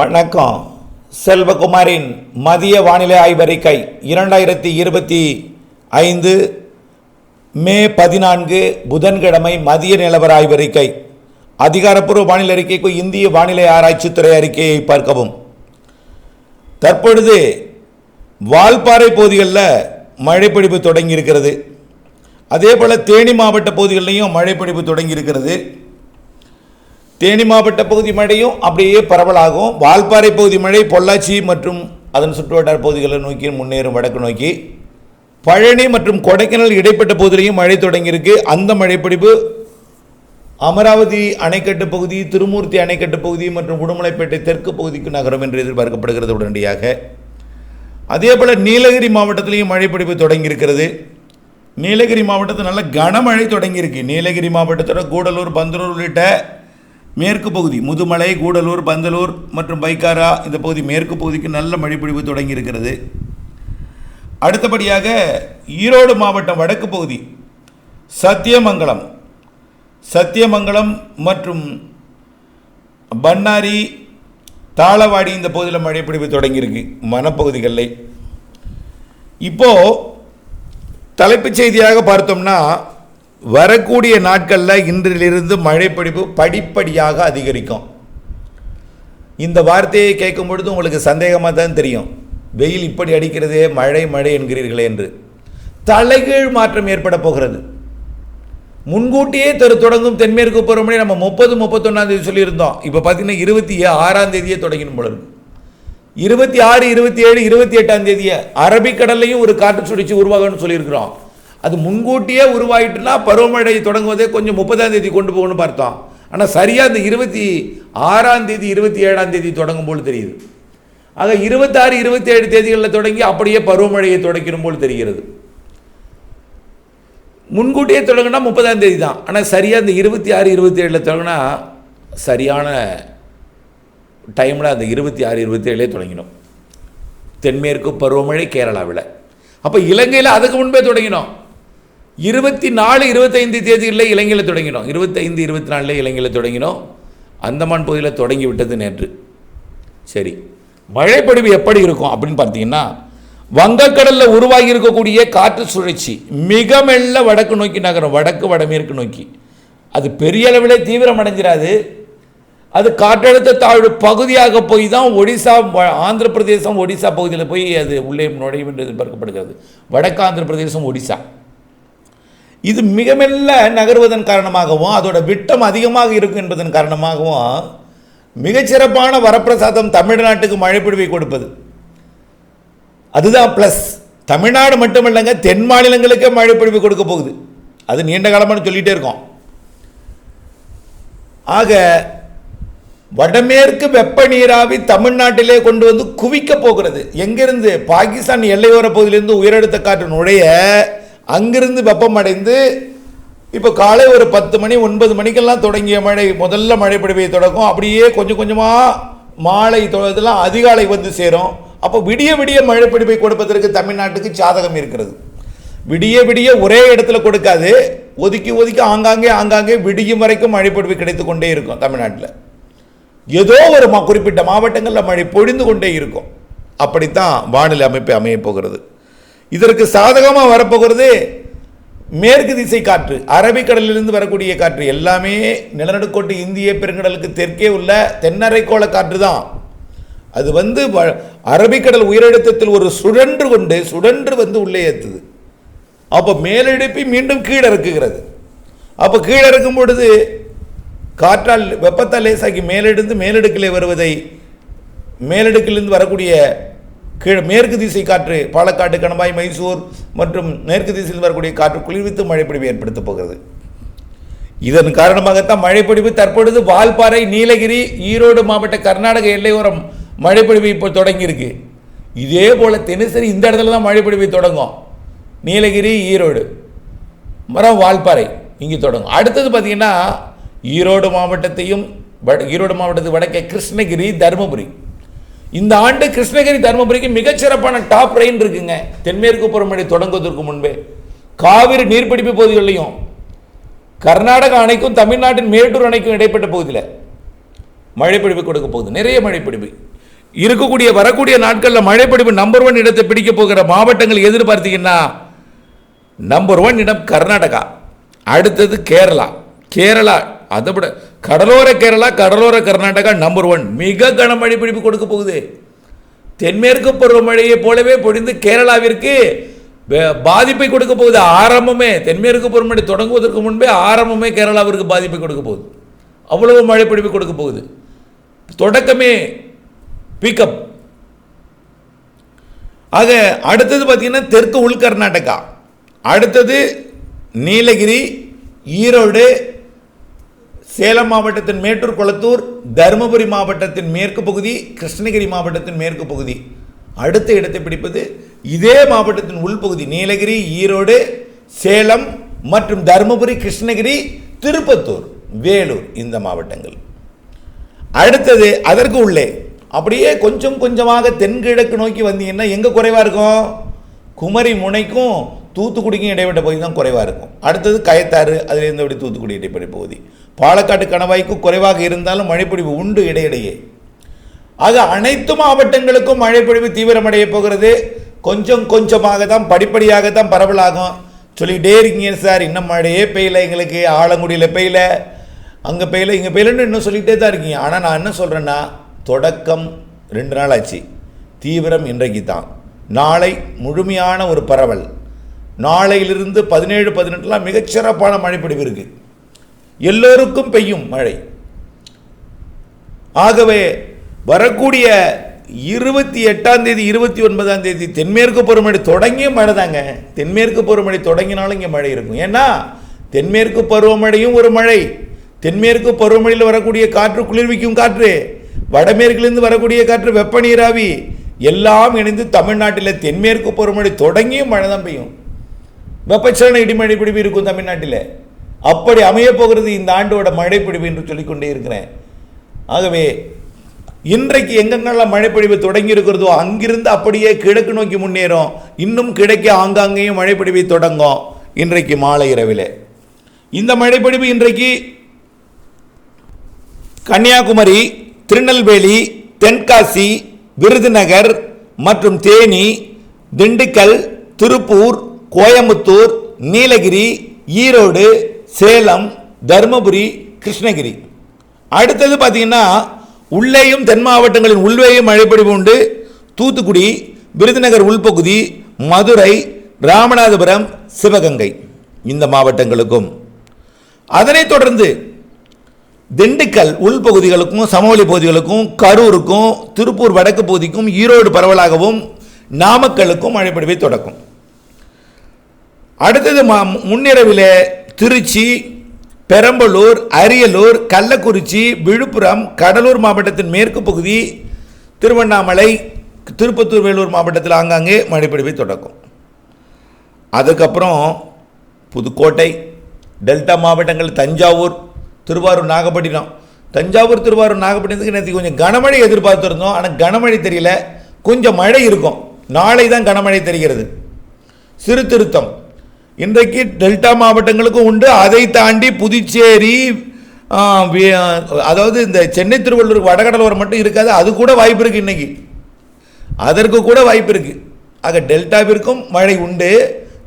வணக்கம். செல்வகுமாரின் மதிய வானிலை ஆய்வறிக்கை இரண்டாயிரத்தி இருபத்தி ஐந்து மே பதினான்கு புதன்கிழமை மதிய நிலவர ஆய்வறிக்கை. அதிகாரப்பூர்வ வானிலை அறிக்கைக்கு இந்திய வானிலை ஆராய்ச்சித்துறை அறிக்கையை பார்க்கவும். தற்பொழுது வால்பாறை பகுதிகளில் மழைப்பிடிப்பு தொடங்கியிருக்கிறது. அதே போல் தேனி மாவட்ட பகுதிகளிலையும் மழைப்பிடிப்பு தொடங்கியிருக்கிறது. தேனி மாவட்ட பகுதி மழையும் அப்படியே பரவலாகும். வால்பாறை பகுதி மழை பொள்ளாச்சி மற்றும் அதன் சுற்றுவட்டார பகுதிகளை நோக்கி முன்னேறும் வடக்கு நோக்கி. பழனி மற்றும் கொடைக்கானல் இடைப்பட்ட பகுதியிலையும் மழை தொடங்கியிருக்கு. அந்த மழைப்பிடிப்பு அமராவதி அணைக்கட்டு பகுதி திருமூர்த்தி அணைக்கட்டு பகுதி மற்றும் உடுமலைப்பேட்டை தெற்கு பகுதிக்கு நகரம் என்று எதிர்பார்க்கப்படுகிறது உடனடியாக. அதே போல் நீலகிரி மாவட்டத்திலையும் மழைப்பிடிப்பு தொடங்கியிருக்கிறது. நீலகிரி மாவட்டத்தில் நல்ல கனமழை தொடங்கியிருக்கு. நீலகிரி மாவட்டத்தோட கூடலூர் பந்தலூர் உள்ளிட்ட மேற்கு பகுதி முதுமலை கூடலூர் பந்தலூர் மற்றும் பைக்காரா இந்த பகுதி மேற்கு பகுதிக்கு நல்ல மழைப்பிடிப்பு தொடங்கியிருக்கிறது. அடுத்தபடியாக ஈரோடு மாவட்டம் வடக்கு பகுதி சத்தியமங்கலம் சத்தியமங்கலம் மற்றும் பண்ணாரி தாளவாடி இந்த பகுதியில் மழைப்பிடிப்பு தொடங்கியிருக்கு வனப்பகுதிகளில் இப்போது தலைப்புச் செய்தியாக பார்த்தோம்னா வரக்கூடிய நாட்களில் இன்றிலிருந்து மழைப்பிடிப்பு படிப்படியாக அதிகரிக்கும். இந்த வார்த்தையை கேட்கும் பொழுது உங்களுக்கு சந்தேகமாக தான் தெரியும். வெயில் இப்படி அடிக்கிறதே மழை மழை என்கிறீர்களே என்று. தலைகீழ் மாற்றம் ஏற்பட போகிறது. முன்கூட்டியே தெரு தொடங்கும் தென்மேற்கு பருவமழை நம்ம முப்பது முப்பத்தொன்னாம் தேதி சொல்லியிருந்தோம். இப்போ பார்த்தீங்கன்னா இருபத்தி ஆறாம் தேதியே தொடங்கின போல இருக்கு. இருபத்தி ஆறு இருபத்தி ஏழு இருபத்தி எட்டாம் தேதியை அரபிக்கடல்லையும் ஒரு காற்று சுழற்சி உருவாகணும்னு சொல்லியிருக்கிறோம். அது முன்கூட்டியே உருவாயிட்டுனா பருவமழை தொடங்குவதே கொஞ்சம் முப்பதாம் தேதி கொண்டு போகணும்னு பார்த்தோம். ஆனால் சரியாக அந்த இருபத்தி ஆறாம் தேதி இருபத்தி ஏழாம் தேதி தொடங்கும் போல் தெரியுது. ஆக இருபத்தாறு இருபத்தி ஏழு தேதிகளில் தொடங்கி அப்படியே பருவமழையை தொடக்கணும் போல் தெரிகிறது. முன்கூட்டியே தொடங்கினா முப்பதாம் தேதி தான். ஆனால் சரியாக அந்த இருபத்தி ஆறு இருபத்தி ஏழில் தொடங்கினா சரியான டைமில் அந்த இருபத்தி ஆறு இருபத்தி ஏழே தொடங்கினோம் தென்மேற்கு பருவமழை கேரளாவில். அப்போ இலங்கையில் அதுக்கு முன்பே தொடங்கினோம். இருபத்தி நாலு இருபத்தைந்து தேதிகளில் இலங்கையில் தொடங்கினோம். இருபத்தைந்து இருபத்தி நாலில் இலங்கையில் தொடங்கினோம். அந்தமான் பகுதியில் தொடங்கி விட்டது நேற்று. சரி. மழைப்பொழிவு எப்படி இருக்கும் அப்படின்னு பார்த்தீங்கன்னா வங்கக்கடலில் உருவாகி இருக்கக்கூடிய காற்று சுழற்சி மிக மெல்ல வடக்கு நோக்கி நகரும். வடக்கு வடமேற்கு நோக்கி. அது பெரிய அளவில் தீவிரம் அடைஞ்சிராது அது காற்றழுத்த தாழ்வு பகுதியாக போய் தான் ஒடிசா வ- ஆந்திர பிரதேசம் ஒடிசா பகுதியில் போய் அது உள்ளே நுழையும் என்று எதிர்பார்க்கப்படுகிறது. வடக்கு ஆந்திர பிரதேசம் ஒடிசா. இது மிக மெல்ல நகருவதன் காரணமாகவும் அதோட விட்டம் அதிகமாக இருக்கும் என்பதன் காரணமாகவும் மிகச்சிறப்பான வரப்பிரசாதம் தமிழ்நாட்டுக்கு மழைப்பிடிவை கொடுப்பது. அதுதான் ப்ளஸ் தமிழ்நாடு மட்டுமல்லங்க தென் மாநிலங்களுக்கே மழைப்பிடிவு கொடுக்க போகுது. அது நீண்ட காலமாக சொல்லிகிட்டே இருக்கோம். ஆக வடமேற்கு வெப்ப நீராவி தமிழ்நாட்டிலே கொண்டு வந்து குவிக்க போகிறது. எங்கிருந்து? பாகிஸ்தான் எல்லையோர பகுதியிலிருந்து உயரழுத்த காற்று நுழைய அங்கிருந்து வெப்பமடைந்து இப்போ காலை ஒரு பத்து மணி ஒன்பது மணிக்கெல்லாம் தொடங்கிய மழை முதல்ல மழை பொழிவை தொடங்கும் அப்படியே கொஞ்சம் கொஞ்சமாக மாலை தொ- இதெல்லாம் அதிகாலை வந்து சேரும். அப்போ விடிய விடிய மழை பொழிவை கொடுப்பதற்கு தமிழ்நாட்டுக்கு சாதகம் இருக்கிறது. விடிய விடிய ஒரே இடத்துல கொடுக்காது. ஒதுக்கி ஒதுக்கி ஆங்காங்கே ஆங்காங்கே விடியும் வரைக்கும் மழை பொழிவு கிடைத்து கொண்டே இருக்கும் தமிழ்நாட்டில். ஏதோ ஒரு குறிப்பிட்ட மாவட்டங்களில் மழை பொழிந்து கொண்டே இருக்கும். அப்படித்தான் வானிலை அமைப்பு அமையப் போகிறது. இதற்கு சாதகமாக வரப்போகிறது மேற்கு திசை காற்று அரபிக்கடலிலிருந்து வரக்கூடிய காற்று. எல்லாமே நிலநடுக்கோட்டு இந்திய பெருங்கடலுக்கு தெற்கே உள்ள தென்னரைக்கோள காற்று தான். அது வந்து வ- அரபிக்கடல் உயரழுத்தத்தில் ஒரு சுழன்று கொண்டு சுழன்று வந்து உள்ளே ஏற்றுது அப்போ மேலெழுப்பி மீண்டும் கீழே இறக்குகிறது. அப்போ கீழே இறக்கும் பொழுது காற்றால் வெப்பத்தால் லேசாக்கி மேலெடுந்து மேலடுக்கிலே வருவதை மேலடுக்கிலிருந்து வரக்கூடிய கீழ் மேற்கு திசை காற்று பாலக்காடு கணவாய் மைசூர் மற்றும் மேற்கு திசையில் வரக்கூடிய காற்று குளிர்வித்து மழைப்பொழிவு ஏற்படுத்தப் போகிறது. இதன் காரணமாகத்தான் மழைப்பொழிவு தற்பொழுது வால்பாறை நீலகிரி ஈரோடு மாவட்ட கர்நாடக எல்லையோரம் மழைப்பொழிவு இப்போ தொடங்கியிருக்கு. இதே போல் தினசரி இந்த இடத்துல தான் மழைப்பொழிவு தொடங்கும். நீலகிரி ஈரோடு. மரம் வால்பாறை இங்கே தொடங்கும். அடுத்தது பார்த்தீங்கன்னா ஈரோடு மாவட்டத்தையும் வட ஈரோடு மாவட்டத்துக்கு வடக்கே கிருஷ்ணகிரி தருமபுரி. இந்த ஆண்டு கிருஷ்ணகிரி தருமபுரிக்கு மிகச்சிறப்பான டாப் ரெயின் இருக்குங்க. தென்மேற்கு பருவமழை தொடங்குவதற்கு முன்பே. காவிரி நீர்பிடிப்பு பகுதிகளிலையும் கர்நாடக அணைக்கும் தமிழ்நாட்டின் மேட்டூர் அணைக்கும் இடைப்பட்ட பகுதியில் மழைப்பிடிப்பு கொடுக்க போகுது. நிறைய மழைப்பிடிப்பு. இருக்கக்கூடிய வரக்கூடிய நாட்களில் மழைப்பிடிப்பு நம்பர் ஒன் இடத்தை பிடிக்க போகிற மாவட்டங்கள் எதிர்பார்த்தீங்கன்னா நம்பர் ஒன் இடம் கர்நாடகா. அடுத்தது கேரளா. கேரளா அதை விட கடலோர கேரளா கடலோர கர்நாடகா நம்பர் ஒன் மிக கனமழை பிடிப்பு கொடுக்க போகுது. தென்மேற்கு பருவமழையை போலவே பொழிந்து கேரளாவிற்கு பாதிப்பை கொடுக்க போகுது. ஆரம்பமே தென்மேற்கு பருவமழை தொடங்குவதற்கு முன்பே ஆரம்பமே கேரளாவிற்கு பாதிப்பை கொடுக்க போகுது. அவ்வளவு மழை பிடிப்பு கொடுக்க போகுது. தொடக்கமே பிக்கப். ஆக அடுத்தது பார்த்தீங்கன்னா தெற்கு உள் கர்நாடகா. அடுத்தது நீலகிரி ஈரோடு சேலம் மாவட்டத்தின் மேட்டூர் குளத்தூர் தருமபுரி மாவட்டத்தின் மேற்கு பகுதி கிருஷ்ணகிரி மாவட்டத்தின் மேற்கு பகுதி. அடுத்த இடத்தை பிடிப்பது இதே மாவட்டத்தின் உள்பகுதி நீலகிரி ஈரோடு சேலம் மற்றும் தருமபுரி கிருஷ்ணகிரி திருப்பத்தூர் வேலூர் இந்த மாவட்டங்கள். அடுத்தது அதற்கு உள்ளே. அப்படியே கொஞ்சம் கொஞ்சமாக தென்கிழக்கு நோக்கி வந்தீங்கன்னா எங்கே குறைவாக இருக்கும்? குமரி முனைக்கும் தூத்துக்குடிக்கும் இடைப்பட்ட பகுதி தான் குறைவாக இருக்கும். அடுத்தது கயத்தாறு அதிலிருந்து அப்படி தூத்துக்குடி இடைப்பட்ட பகுதி. பாலக்காட்டு கணவாய்க்கும் குறைவாக இருந்தாலும் மழைப்பொழிவு உண்டு இடையிடையே. ஆக அனைத்து மாவட்டங்களுக்கும் மழைப்பொழிவு தீவிரமடைய போகிறது. கொஞ்சம் கொஞ்சமாக தான் படிப்படியாக தான் பரவலாகும். சொல்லிக்கிட்டே இருக்கீங்க சார் இன்னும் மழையே பெய்யல எங்களுக்கு ஆலங்குடியில் பெய்யல அங்கே பெய்யல இங்கே பெய்யலன்னு இன்னும் சொல்லிக்கிட்டே தான் இருக்கீங்க. ஆனால் நான் என்ன சொல்கிறேன்னா தொடக்கம் ரெண்டு நாள் ஆச்சு. தீவிரம் இன்றைக்கு தான் நாளை முழுமையான ஒரு பரவல். நாளையிலிருந்து பதினேழு பதினெட்டுலாம் மிகச்சிறப்பான மழைப்பொழிவு இருக்குது எல்லோருக்கும் பெய்யும் மழை. ஆகவே வரக்கூடிய இருபத்தி எட்டாம் தேதி இருபத்தி ஒன்பதாம் தேதி தென்மேற்கு பருவமழை தொடங்கிய மழை தாங்க. தென்மேற்கு பருவமழை தொடங்கினாலும் இங்கே மழை இருக்கும். ஏன்னா தென்மேற்கு பருவமழையும் ஒரு மழை. தென்மேற்கு பருவமழையில் வரக்கூடிய காற்று குளிர்விக்கும் காற்று. வடமேற்கிலிருந்து வரக்கூடிய காற்று வெப்ப நீராவி. எல்லாம் இணைந்து தமிழ்நாட்டில் தென்மேற்கு பருவமழை தொடங்கியும் மழை தான் பெய்யும். வெப்பச்சலன இடிமழை பிடிப்பு இருக்கும் தமிழ்நாட்டில். அப்படி அமையப்போகிறது இந்த ஆண்டோட மழைப்பிடிப்பு என்று சொல்லிக்கொண்டே இருக்கிறேன். ஆகவே இன்றைக்கு எங்கெங்கெல்லாம் மழைப்பொழிவு தொடங்கி இருக்கிறதோ அங்கிருந்து அப்படியே கிழக்கு நோக்கி முன்னேறும். இன்னும் கிழக்கே ஆங்காங்கேயும் மழைப்பொழிவை தொடங்கும் இன்றைக்கு மாலை இரவில். இந்த மழைப்பொழிவு இன்றைக்கு கன்னியாகுமரி திருநெல்வேலி தென்காசி விருதுநகர் மற்றும் தேனி திண்டுக்கல் திருப்பூர் கோயம்புத்தூர் நீலகிரி ஈரோடு சேலம் தருமபுரி கிருஷ்ணகிரி. அடுத்தது பார்த்தீங்கன்னா உள்ளேயும் தென் மாவட்டங்களின் உள்வேயும் மழைப்பொழிவு உண்டு. தூத்துக்குடி விருதுநகர் உள்பகுதி மதுரை ராமநாதபுரம் சிவகங்கை இந்த மாவட்டங்களுக்கும். அதனைத் தொடர்ந்து திண்டுக்கல் உள்பகுதிகளுக்கும் சமவெளி பகுதிகளுக்கும் கரூருக்கும் திருப்பூர் வடக்கு பகுதிக்கும் ஈரோடு பரவலாகவும் நாமக்கலுக்கும் மழைப்பொழிவை தொடக்கும். அடுத்தது மா- முன்னிரவில் திருச்சி பெரம்பலூர் அரியலூர் கள்ளக்குறிச்சி விழுப்புரம் கடலூர் மாவட்டத்தின் மேற்கு பகுதி திருவண்ணாமலை திருப்பத்தூர் வேலூர் மாவட்டத்தில் ஆங்காங்கே மழைப்பிடிப்பை தொடக்கும். அதுக்கப்புறம் புதுக்கோட்டை டெல்டா மாவட்டங்கள் தஞ்சாவூர் திருவாரூர் நாகப்பட்டினம். தஞ்சாவூர் திருவாரூர் நாகப்பட்டினத்துக்கு நேற்று கொஞ்சம் கனமழை எதிர்பார்த்துருந்தோம். ஆனால் கனமழை தெரியல. கொஞ்சம் மழை இருக்கும். நாளை தான் கனமழை தெரிகிறது. சிறு திருத்தம். இன்றைக்கு டெல்டா மாவட்டங்களுக்கும் உண்டு. அதை தாண்டி புதுச்சேரி அதாவது இந்த சென்னை திருவள்ளூர் வடகடலோரம் மட்டும் இருக்காது. அது கூட வாய்ப்பு இருக்குது இன்றைக்கி அதற்கு கூட வாய்ப்பு இருக்குது ஆக டெல்டாவிற்கும் மழை உண்டு.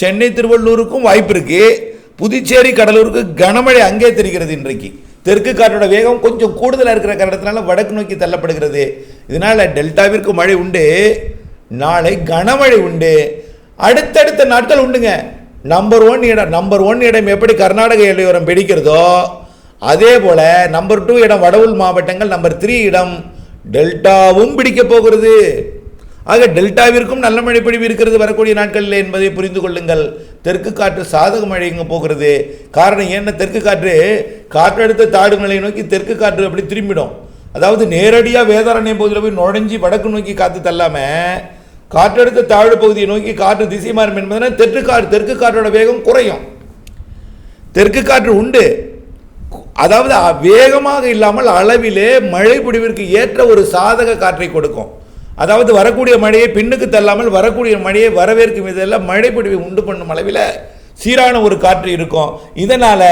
சென்னை திருவள்ளூருக்கும் வாய்ப்பு இருக்குது புதுச்சேரி கடலூருக்கு கனமழை அங்கே தெரிகிறது இன்றைக்கு. தெற்கு காற்றோட வேகம் கொஞ்சம் கூடுதலாக இருக்கிற காரணத்தினால வடக்கு நோக்கி தள்ளப்படுகிறது. இதனால் டெல்டாவிற்கு மழை உண்டு. நாளை கனமழை உண்டு. அடுத்தடுத்த நாட்கள் உண்டுங்க. நம்பர் ஒன் இடம் நம்பர் ஒன் இடம் எப்படி கர்நாடக எல்லையோரம் பிடிக்கிறதோ அதே போல் நம்பர் டூ இடம் வடவுள் மாவட்டங்கள் நம்பர் த்ரீ இடம் டெல்டாவும் பிடிக்க போகிறது. ஆக டெல்டாவிற்கும் நல்ல மழை பொழிவு இருக்கிறது வரக்கூடிய நாட்களில் என்பதை புரிந்து கொள்ளுங்கள். தெற்கு காற்று சாதக மழை இங்கே போகிறது. காரணம் ஏன்னா தெற்கு காற்று காற்றழுத்த தாழ்வு நிலையை நோக்கி தெற்கு காற்று அப்படி திரும்பிடும். அதாவது நேரடியாக வேதாரண்யம் பகுதியில் போய் நுழைஞ்சி வடக்கு நோக்கி காற்று தள்ளாமல் காற்றழுத்த தாழ்வு பகுதியை நோக்கி காற்று திசை மாறும் என்பதனால் தெற்கு காற்று தெற்கு காற்றோட வேகம் குறையும். தெற்கு காற்று உண்டு. அதாவது வேகமாக இல்லாமல் அளவிலே மழை பொழிவிற்கு ஏற்ற ஒரு சாதக காற்றை கொடுக்கும். அதாவது வரக்கூடிய மழையை பின்னுக்கு தள்ளாமல் வரக்கூடிய மழையை வரவேற்கும் இதெல்லாம் மழை பொழிவை உண்டு பண்ணும் அளவில் சீரான ஒரு காற்று இருக்கும். இதனால்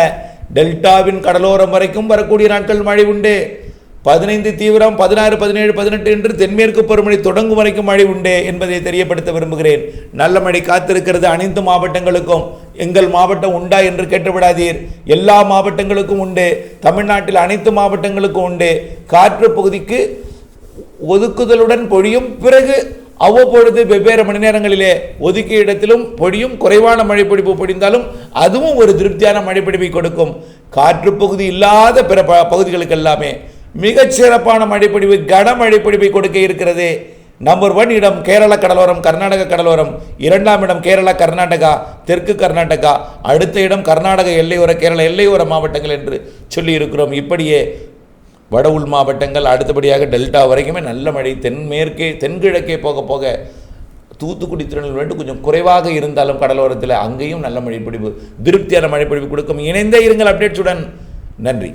டெல்டாவின் கடலோரம் வரைக்கும் வரக்கூடிய நாட்கள் மழை உண்டு. பதினைந்து தீவிரம் பதினாறு பதினேழு பதினெட்டு என்று தென்மேற்கு பருவமழை தொடங்கும் வரைக்கும் மழை உண்டு என்பதை தெரியப்படுத்த விரும்புகிறேன். நல்ல மழை காத்திருக்கிறது அனைத்து மாவட்டங்களுக்கும். எங்கள் மாவட்டம் உண்டா என்று கேட்டுவிடாதீர். எல்லா மாவட்டங்களுக்கும் உண்டு. தமிழ்நாட்டில் அனைத்து மாவட்டங்களுக்கும் உண்டு. காற்று பகுதிக்கு ஒதுக்குதலுடன் பொழியும் பிறகு அவ்வப்பொழுது வெவ்வேறு மணி நேரங்களிலே ஒதுக்கிய இடத்திலும் பொழியும் குறைவான மழைப்பிடிப்பு பொழிந்தாலும் அதுவும் ஒரு திருப்தியான மழைப்பிடிப்பை கொடுக்கும். காற்று பகுதி இல்லாத பிற ப- பகுதிகளுக்கு எல்லாமே மிகச்சிறப்பான சிறப்பான கன கனமழைப்பிடிப்பை கொடுக்க இருக்கிறது. நம்பர் ஒன் இடம் கேரள கடலோரம் கர்நாடக கடலோரம். இரண்டாம் இடம் கேரளா கர்நாடகா தெற்கு கர்நாடகா. அடுத்த இடம் கர்நாடக எல்லையோர கேரள எல்லையோர மாவட்டங்கள் என்று சொல்லி இருக்கிறோம் இப்படியே வட உள் மாவட்டங்கள் அடுத்தபடியாக டெல்டா வரைக்குமே நல்ல மழை தென்மேற்கே தென்கிழக்கே போக போக தூத்துக்குடி திருநெல்வேலி கொஞ்சம் குறைவாக இருந்தாலும் கடலோரத்தில் அங்கேயும் நல்ல மழைப்பிடிப்பு திருப்தியான மழைப்பிடிப்பு கொடுக்கும். இணைந்தே இருங்கள் அப்டேட்ஸுடன். நன்றி.